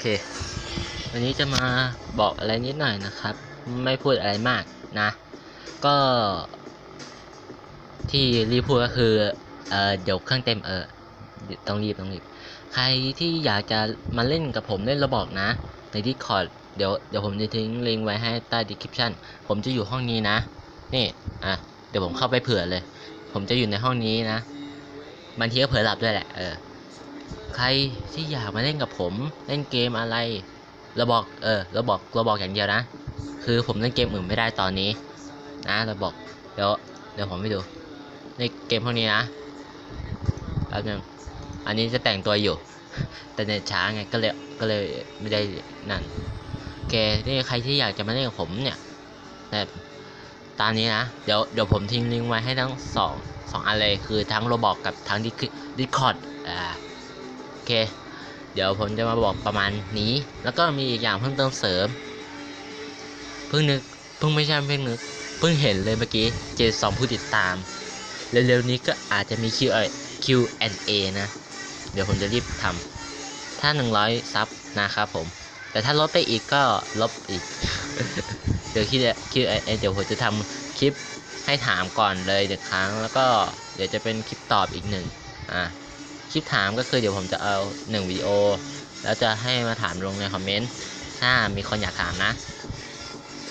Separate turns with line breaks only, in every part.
เค วันนี้จะมาบอกอะไรนิดหน่อยนะครับ ไม่พูดอะไรมากนะ ก็ ที่รีพูดก็คือ เออเดี๋ยวเครื่องเต็มเออต้องรีบต้องรีบ ใครที่อยากจะมาเล่นกับผมเล่นระบอกนะ ใน Discord เดี๋ยวเดี๋ยวผมจะทิ้งลิงก์ไว้ให้ใต้ description ผมจะอยู่ห้องนี้นะ นี่ อะ เดี๋ยวผมเข้าไปเผื่อเลย ผมจะอยู่ในห้องนี้นะบางทีก็เผลอหลับด้วยแหละ เออ ใครที่อยากมาเล่นกับผมเล่นเกมอะไรเราบอกเออเราบอกเราบอกอย่างเดียวนะ คือผมเล่นเกมอื่นไม่ได้ตอนนี้ นะเราบอกเดี๋ยวเดี๋ยวผมไปดูในเกมพวกนี้นะแป๊บนึงอันนี้จะแต่งตัวอยู่ แต่เน็ตช้าไงก็เลยก็เลยไม่ได้นั่นโอเคนี่ใครที่อยากจะมาเล่นกับผมเนี่ยแต่ตามนี้นะ เดี๋ยวเดี๋ยวผมทิ้งลิงก์ไว้ให้ทั้งสองสองอันเลยคือทั้งโรบอกกับทั้งดิคอร์ดอ่า เค เดี๋ยวผมจะมาบอกประมาณนี้ แล้วก็มีอีกอย่างเพิ่มเติมเสริม เพิ่งนึก เพิ่งไม่ใช่เพิ่งนึก เพิ่งเห็นเลยเมื่อกี้ เจสองผู้ติดตาม เร็วๆนี้ก็อาจจะมี Q Q&A นะ เดี๋ยวผมจะรีบทำ ถ้า 100 ซับนะครับผม แต่ถ้าลดไปอีกก็ลบอีก เดี๋ยวคิดคิดเดี๋ยวผมจะทำคลิปให้ถามก่อนเลยเดี๋ยวครั้ง แล้วก็เดี๋ยวจะเป็นคลิปตอบอีกหนึ่งอะ คลิปถามก็คือเดี๋ยวผมจะเอาหนึ่งวิดีโอ แล้วจะให้มาถามลงในคอมเมนต์ถ้ามีคนอยากถามนะ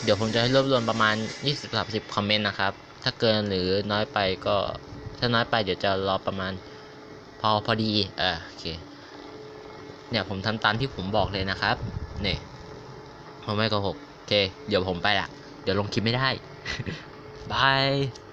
เดี๋ยวผมจะให้รวบรวมประมาณ 20-30 คอมเมนต์นะครับ ถ้าเกินหรือน้อยไปก็ถ้าน้อยไปเดี๋ยวจะรอประมาณพอพอดีเออโอเคเนี่ยผมทำตามที่ผมบอกเลยนะครับเนี่ยผมไม่โกหกโอเค เดี๋ยวผมไปละเดี๋ยวลงคลิปไม่ได้บาย